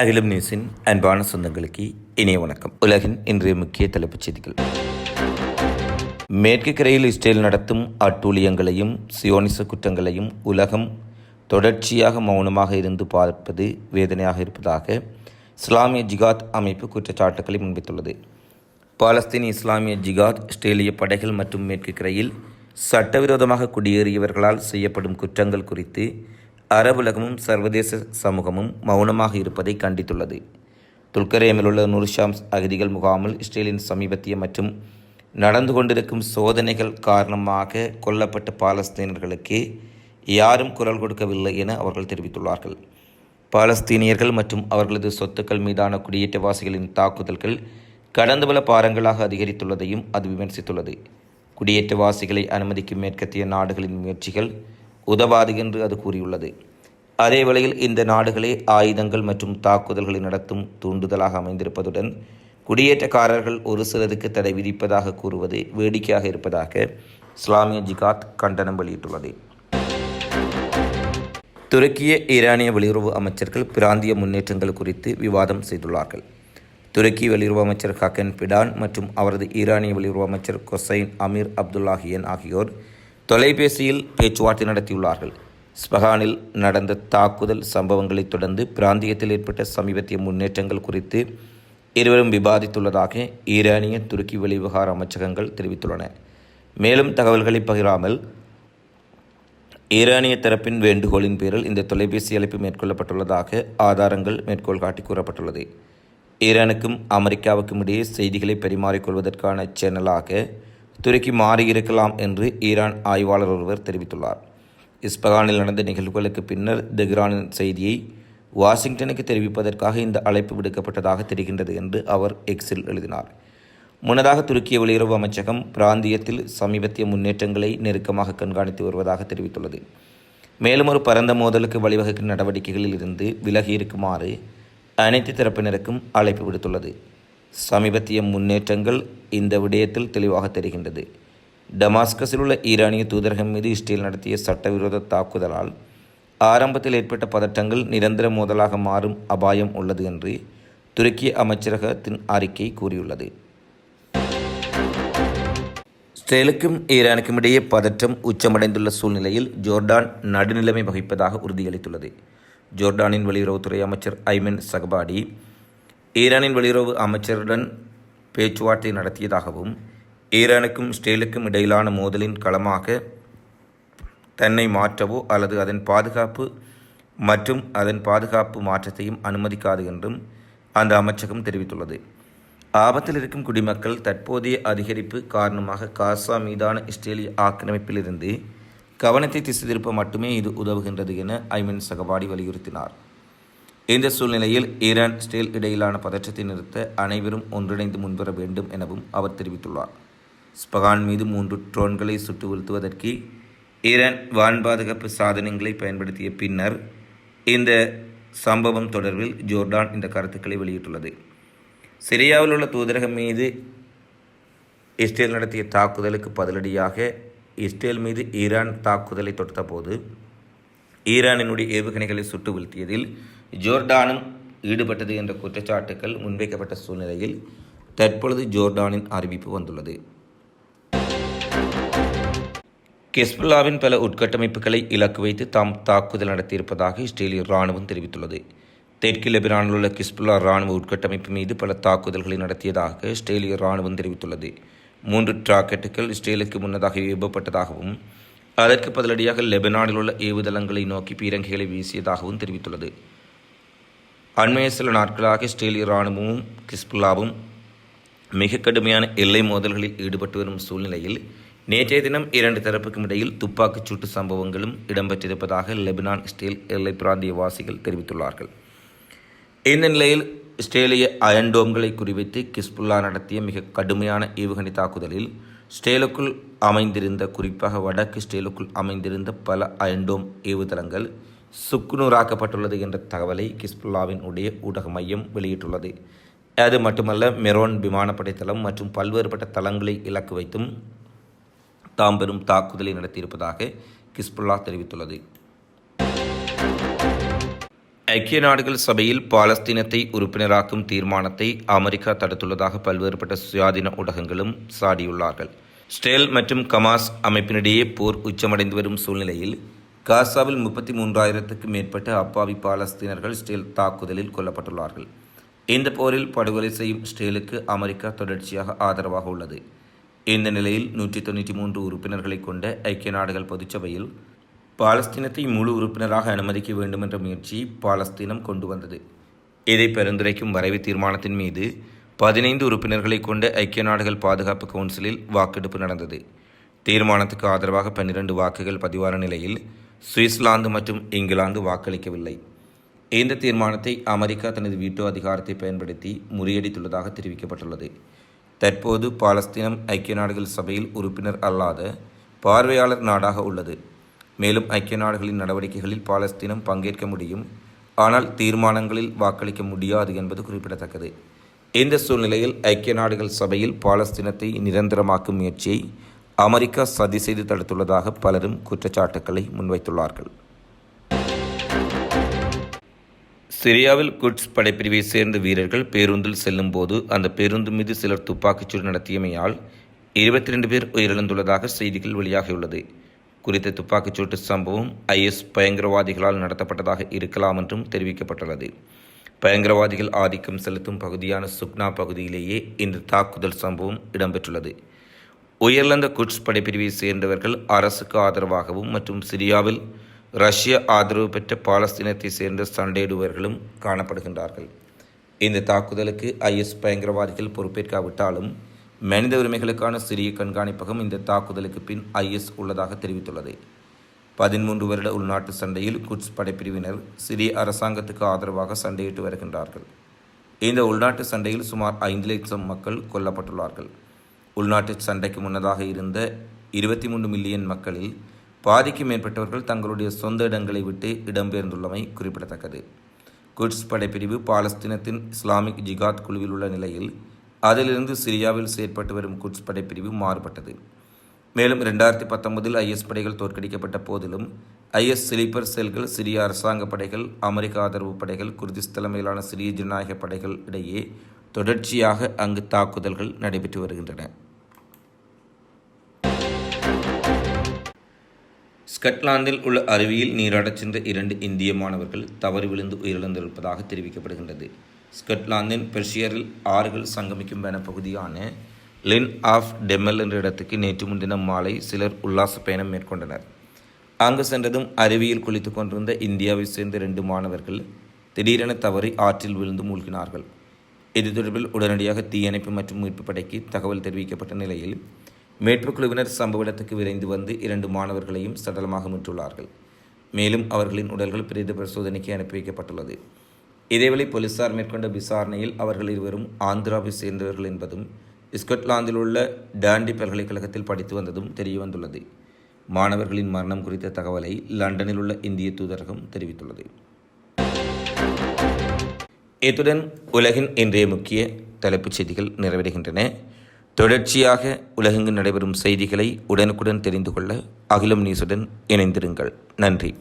அகிலம் நியூஸின் அன்பான சொந்தங்களுக்கு இனிய வணக்கம். உலகின் இன்றைய முக்கிய தலைப்புச் செய்திகள். மேற்கு கரையில் இஸ்ரேல் நடத்தும் அட்டூழியங்களையும் சியோனிச குற்றங்களையும் உலகம் தொடர்ச்சியாக மௌனமாக இருந்து பார்ப்பது வேதனையாக இருப்பதாக இஸ்லாமிய ஜிகாத் அமைப்பு குற்றச்சாட்டுக்களை முன்வைத்துள்ளது. பாலஸ்தீன் இஸ்லாமிய ஜிகாத் இஸ்ரேலிய படைகள் மற்றும் மேற்கு கரையில் சட்டவிரோதமாக குடியேறியவர்களால் செய்யப்படும் குற்றங்கள் குறித்து அரபுலகமும் சர்வதேச சமூகமும் மௌனமாக இருப்பதை கண்டித்துள்ளது. துல்கரேமில் உள்ள நூர்ஷாம்ஸ் அகதிகள் முகாமில் இஸ்ரேலின் சமீபத்திய மற்றும் நடந்து கொண்டிருக்கும் சோதனைகள் காரணமாக கொல்லப்பட்ட பாலஸ்தீனர்களுக்கு யாரும் குரல் கொடுக்கவில்லை என அவர்கள் தெரிவித்துள்ளார்கள். பாலஸ்தீனியர்கள் மற்றும் அவர்களது சொத்துக்கள் மீதான குடியேற்றவாசிகளின் தாக்குதல்கள் கடந்த பல பாரங்களாக அதிகரித்துள்ளதையும் அது விமர்சித்துள்ளது. குடியேற்றவாசிகளை அனுமதிக்கும் மேற்கத்திய நாடுகளின் முயற்சிகள் உதவாது என்று அது கூறியுள்ளது. அதே வேளையில் இந்த நாடுகளே ஆயுதங்கள் மற்றும் தாக்குதல்களை நடத்தும் தூண்டுதலாக அமைந்திருப்பதுடன் குடியேற்றக்காரர்கள் ஒரு சிலருக்கு தடை விதிப்பதாக கூறுவது வேடிக்கையாக இருப்பதாக இஸ்லாமிய ஜிகாத் கண்டனம் வெளியிட்டுள்ளது. துருக்கிய ஈரானிய வெளியுறவு அமைச்சர்கள் பிராந்திய முன்னேற்றங்கள் குறித்து விவாதம் செய்துள்ளார்கள். துருக்கி வெளியுறவு அமைச்சர் ஹக்கன் பிடான் மற்றும் அவரது ஈரானிய வெளியுறவு அமைச்சர் கொசைன் அமீர் அப்துல்லாஹியன் ஆகியோர் தொலைபேசியில் பேச்சுவார்த்தை நடத்தியுள்ளார்கள். ஸ்பஹானில் நடந்த தாக்குதல் சம்பவங்களைத் தொடர்ந்து பிராந்தியத்தில் ஏற்பட்ட சமீபத்திய முன்னேற்றங்கள் குறித்து இருவரும் விவாதித்துள்ளதாக ஈரானிய துருக்கி வெளிவிவகார அமைச்சகங்கள் தெரிவித்துள்ளன. மேலும் தகவல்களை பகிராமல் ஈரானிய தரப்பின் வேண்டுகோளின் பேரில் இந்த தொலைபேசி அழைப்பு மேற்கொள்ளப்பட்டுள்ளதாக ஆதாரங்கள் மேற்கோள் காட்டி கூறப்பட்டுள்ளது. ஈரானுக்கும் அமெரிக்காவுக்கும் இடையே செய்திகளை பரிமாறிக்கொள்வதற்கான சேனலாக துருக்கி மாறியிருக்கலாம் என்று ஈரான் ஆய்வாளர் ஒருவர் தெரிவித்துள்ளார். இஸ்பகானில் நடந்த நிகழ்வுகளுக்கு பின்னர் தெஹ்ரானின் செய்தியை வாஷிங்டனுக்கு தெரிவிப்பதற்காக இந்த அழைப்பு விடுக்கப்பட்டதாக தெரிகின்றது என்று அவர் எக்ஸில் எழுதினார். முன்னதாக துருக்கிய வெளியுறவு அமைச்சகம் பிராந்தியத்தில் சமீபத்திய முன்னேற்றங்களை நெருக்கமாக கண்காணித்து வருவதாக தெரிவித்துள்ளது. மேலும் ஒரு பரந்த மோதலுக்கு வழிவகுக்கும் நடவடிக்கைகளில் இருந்து விலகி இருக்குமாறு அனைத்து தரப்பினருக்கும் அழைப்பு விடுத்துள்ளது. சமீபத்திய முன்னேற்றங்கள் இந்த விடயத்தில் தெளிவாக தெரிகின்றது. டமாஸ்கஸில் உள்ள ஈரானிய தூதரகம் மீது இஸ்ரேல் நடத்திய சட்டவிரோத தாக்குதலால் ஆரம்பத்தில் ஏற்பட்ட பதட்டங்கள் நிரந்தர மோதலாக மாறும் அபாயம் உள்ளது என்று துருக்கிய அமைச்சரகத்தின் அறிக்கை கூறியுள்ளது. இஸ்ரேலுக்கும் ஈரானுக்கும் இடையே பதற்றம் உச்சமடைந்துள்ள சூழ்நிலையில் ஜோர்டான் நடுநிலைமை வகிப்பதாக உறுதியளித்துள்ளது. ஜோர்டானின் வெளியுறவுத்துறை அமைச்சர் ஐமென் சகபாடி ஈரானின் வெளியுறவு அமைச்சருடன் பேச்சுவார்த்தை நடத்தியதாகவும் ஈரானுக்கும் இஸ்ரேலுக்கும் இடையிலான மோதலின் களமாக தன்னை மாற்றவோ அல்லது அதன் பாதுகாப்பு மற்றும் அதன் பாதுகாப்பு மாற்றத்தையும் அனுமதிக்காது என்றும் அந்த அமைச்சகம் தெரிவித்துள்ளது. ஆபத்தில் இருக்கும் குடிமக்கள் தற்போதைய அதிகரிப்பு காரணமாக காசா மீதான இஸ்ரேலிய ஆக்கிரமிப்பிலிருந்து கவனத்தை திசை திருப்ப மட்டுமே இது உதவுகின்றது என ஐமன் சகபாடி வலியுறுத்தினார். இந்த சூழ்நிலையில் ஈரான் ஸ்டீல் இடையிலான பதற்றத்தை நிறுத்த அனைவரும் ஒன்றிணைந்து முன்வர வேண்டும் எனவும் அவர் தெரிவித்துள்ளார். ஸ்பகான் மீது மூன்று ட்ரோன்களை சுட்டு வீழ்த்துவதற்கு ஈரான் வான் பாதுகாப்பு சாதனங்களை பயன்படுத்திய பின்னர் இந்த சம்பவம் தொடர்பில் ஜோர்டான் இந்த கருத்துக்களை வெளியிட்டுள்ளது. சிரியாவில் உள்ள தூதரகம் மீது இஸ்ரேல் நடத்திய தாக்குதலுக்கு பதிலடியாக இஸ்ரேல் மீது ஈரான் தாக்குதலை தொடுத்தபோது ஈரானினுடைய ஏவுகணைகளை சுட்டு வீழ்த்தியதில் ஜோர்டானும் ஈடுபட்டது என்ற குற்றச்சாட்டுக்கள் முன்வைக்கப்பட்ட சூழ்நிலையில் தற்பொழுது ஜோர்டானின் அறிவிப்பு வந்துள்ளது. கெஸ்புல்லாவின் பல உட்கட்டமைப்புகளை இலக்கு வைத்து தாம் தாக்குதல் நடத்தியிருப்பதாக இஸ்ரேலிய இராணுவம் தெரிவித்துள்ளது. தெற்கு லெபனானில் உள்ள கிஸ்புல்லா இராணுவ உட்கட்டமைப்பு மீது பல தாக்குதல்களை நடத்தியதாக இஸ்ரேலிய இராணுவம் தெரிவித்துள்ளது. மூன்று ராக்கெட்டுகள் இஸ்ரேலுக்கு முன்னதாக ஏவப்பட்டதாகவும் அதற்கு பதிலடியாக லெபனானில் உள்ள ஏவுதளங்களை நோக்கி பீரங்கிகளை வீசியதாகவும் தெரிவித்துள்ளது. அண்மைய சில நாட்களாக இஸ்ரேலிய இராணுவமும் கிஸ்புல்லாவும் மிக கடுமையான எல்லை மோதல்களில் ஈடுபட்டு வரும் சூழ்நிலையில் நேற்றைய தினம் இரண்டு தரப்புக்கும் இடையில் துப்பாக்கிச் சூட்டு சம்பவங்களும் இடம்பெற்றிருப்பதாக லெபனான் இஸ்ரேல் எல்லை பிராந்தியவாசிகள் தெரிவித்துள்ளார்கள். இந்த நிலையில் இஸ்ரேலிய அயன்டோம்களை குறிவைத்து கிஸ்புல்லா நடத்திய மிக கடுமையான ஏவுகணை தாக்குதலில் ஸ்டேலுக்குள் அமைந்திருந்த குறிப்பாக வடக்கு ஸ்டேலுக்குள் அமைந்திருந்த பல அயன்டோம் ஏவுதளங்கள் சுக்குநூறாக்கப்பட்டுள்ளது என்ற தகவலை கிஸ்புல்லாவின் உடைய ஊடக மையம் வெளியிட்டுள்ளது. அது மட்டுமல்ல மெரோன் விமானப்படை தளம் மற்றும் பல்வேறுபட்ட தளங்களை இலக்கு வைத்தும் தாம் பெரும் தாக்குதலை நடத்தியிருப்பதாக கிஸ்புல்லா தெரிவித்துள்ளது. ஐக்கிய நாடுகள் சபையில் பாலஸ்தீனத்தை உறுப்பினராக்கும் தீர்மானத்தை அமெரிக்கா தடுத்துள்ளதாக பல்வேறுபட்ட சுயாதீன ஊடகங்களும் சாடியுள்ளார்கள். ஸ்டேல் மற்றும் கமாஸ் அமைப்பினிடையே போர் உச்சமடைந்து வரும் சூழ்நிலையில் காசாவில் முப்பத்தி மூன்றாயிரத்துக்கும் மேற்பட்ட அப்பாவி பாலஸ்தீனர்கள் ஸ்டேல் தாக்குதலில் கொல்லப்பட்டுள்ளார்கள். இந்த போரில் படுகொலை செய்யும் ஸ்டேலுக்கு அமெரிக்கா தொடர்ச்சியாக ஆதரவாக உள்ளது. இந்த நிலையில் நூற்றி தொண்ணூற்றி மூன்று உறுப்பினர்களை கொண்ட ஐக்கிய நாடுகள் பொதுச்சபையில் பாலஸ்தீனத்தை முழு உறுப்பினராக அனுமதிக்க வேண்டும் என்ற முயற்சி பாலஸ்தீனம் கொண்டு வந்தது. இதை பரிந்துரைக்கும் வரைவு தீர்மானத்தின் மீது பதினைந்து உறுப்பினர்களை கொண்ட ஐக்கிய நாடுகள் பாதுகாப்பு கவுன்சிலில் வாக்கெடுப்பு நடந்தது. தீர்மானத்துக்கு ஆதரவாக பன்னிரண்டு வாக்குகள் பதிவான நிலையில் சுவிட்சர்லாந்து மற்றும் இங்கிலாந்து வாக்களிக்கவில்லை. இந்த தீர்மானத்தை அமெரிக்கா தனது வீட்டோ அதிகாரத்தை பயன்படுத்தி முறியடித்துள்ளதாக தெரிவிக்கப்பட்டுள்ளது. தற்போது பாலஸ்தீனம் ஐக்கிய நாடுகள் சபையில் உறுப்பினர் அல்லாத பார்வையாளர் நாடாக உள்ளது. மேலும் ஐக்கிய நாடுகளின் நடவடிக்கைகளில் பாலஸ்தீனம் பங்கேற்க முடியும். ஆனால் தீர்மானங்களில் வாக்களிக்க முடியாது என்பது குறிப்பிடத்தக்கது. இந்த சூழ்நிலையில் ஐக்கிய நாடுகள் சபையில் பாலஸ்தீனத்தை நிரந்தரமாக்கும் முயற்சியை அமெரிக்கா சதி செய்து தடுத்துள்ளதாக பலரும் குற்றச்சாட்டுக்களை முன்வைத்துள்ளார்கள். சிரியாவில் குட்ஸ் படைப்பிரிவை சேர்ந்த வீரர்கள் பேருந்தில் செல்லும்போது அந்த பேருந்து மீது சிலர் துப்பாக்கிச்சூடு நடத்தியமையால் இருபத்தி ரெண்டு பேர் உயிரிழந்துள்ளதாக செய்திகள் வெளியாகியுள்ளது. குறித்த துப்பாக்கிச்சூட்டு சம்பவம் ஐஎஸ் பயங்கரவாதிகளால் நடத்தப்பட்டதாக இருக்கலாம் என்றும் தெரிவிக்கப்பட்டுள்ளது. பயங்கரவாதிகள் ஆதிக்கம் செலுத்தும் பகுதியான சுக்னா பகுதியிலேயே இந்த தாக்குதல் சம்பவம் இடம்பெற்றுள்ளது. உயர்லந்த குட்ஸ் படைப்பிரிவை சேர்ந்தவர்கள் அரசுக்கு ஆதரவாகவும் மற்றும் சிரியாவில் ரஷ்ய ஆதரவு பெற்ற பாலஸ்தீனத்தை சேர்ந்த சண்டையிடுவர்களும் காணப்படுகின்றார்கள். இந்த தாக்குதலுக்கு ஐஎஸ் பயங்கரவாதிகள் பொறுப்பேற்காவிட்டாலும் மனித உரிமைகளுக்கான சிறிய கண்காணிப்பகம் இந்த தாக்குதலுக்கு பின் ஐஎஸ் உள்ளதாக தெரிவித்துள்ளது. பதிமூன்று வருட உள்நாட்டு சண்டையில் குட்ஸ் படைப்பிரிவினர் சிரிய அரசாங்கத்துக்கு ஆதரவாக சண்டையிட்டு வருகின்றார்கள். இந்த உள்நாட்டு சண்டையில் சுமார் ஐந்து லட்சம் மக்கள் கொல்லப்பட்டுள்ளார்கள். உள்நாட்டு சண்டைக்கு முன்னதாக இருந்த இருபத்தி மூன்று மில்லியன் மக்களில் பாதிக்கு மேற்பட்டவர்கள் தங்களுடைய சொந்த இடங்களை விட்டு இடம்பெயர்ந்துள்ளமை குறிப்பிடத்தக்கது. குட்ஸ் படைப்பிரிவு பாலஸ்தீனத்தின் இஸ்லாமிக் ஜிகாத் குழுவில் உள்ள நிலையில் அதிலிருந்து சிரியாவில் செயற்பட்டு வரும் குட்ஸ் படைப்பிரிவு மாறுபட்டது. மேலும் ரெண்டாயிரத்தி பத்தொன்பதில் ஐஎஸ் படைகள் தோற்கடிக்கப்பட்ட போதிலும் ஐஎஸ் ஸ்லீப்பர் செல்கள் சிரிய அரசாங்க படைகள் அமெரிக்க ஆதரவு படைகள் குர்திஸ் தலைமையிலான சிரிய ஜனநாயக படைகள் இடையே தொடர்ச்சியாக அங்கு தாக்குதல்கள் நடைபெற்று வருகின்றன. ஸ்கட்லாந்தில் உள்ள அருவியில் நீராடச் சென்ற இரண்டு இந்திய மாணவர்கள் தவறி விழுந்து உயிரிழந்திருப்பதாக தெரிவிக்கப்படுகின்றது. ஸ்கட்லாந்தின் பெர்ஷியரில் ஆறுகள் சங்கமிக்கும் வனப்பகுதியான லின் ஆஃப் டெமல் என்ற இடத்துக்கு நேற்று முன்தினம் மாலை சிலர் உல்லாச பயணம் மேற்கொண்டனர். அங்கு சென்றதும் அருவியில் குளித்து கொண்டிருந்த இந்தியாவை சேர்ந்த இரண்டு மாணவர்கள் திடீரென தவறி ஆற்றில் விழுந்து மூழ்கினார்கள். இது தொடர்பில் உடனடியாக தீயணைப்பு மற்றும் மீட்பு படைக்கு தகவல் தெரிவிக்கப்பட்ட நிலையில் மீட்பு குழுவினர் சம்பவ இடத்துக்கு விரைந்து வந்து இரண்டு மாணவர்களையும் சடலமாக மீட்டுள்ளார்கள். மேலும் அவர்களின் உடல்கள் பிரேத பரிசோதனைக்கு அனுப்பி வைக்கப்பட்டுள்ளது. இதேவேளை போலீசார் மேற்கொண்ட விசாரணையில் அவர்கள் இருவரும் ஆந்திராவை சேர்ந்தவர்கள் என்பதும் ஸ்கொட்லாந்தில் உள்ள டாண்டி பல்கலைக்கழகத்தில் படித்து வந்ததும் தெரியவந்துள்ளது. மாணவர்களின் மரணம் குறித்த தகவலை லண்டனில் உள்ள இந்திய தூதரகம் தெரிவித்துள்ளது. இத்துடன் உலகின் இன்றைய முக்கிய தலைப்புச் செய்திகள் நிறைவடைகின்றன. தொடர்ச்சியாக உலகெங்கு நடைபெறும் செய்திகளை உடனுக்குடன் தெரிந்து கொள்ள அகிலம் நியூஸுடன் இணைந்திருங்கள். நன்றி.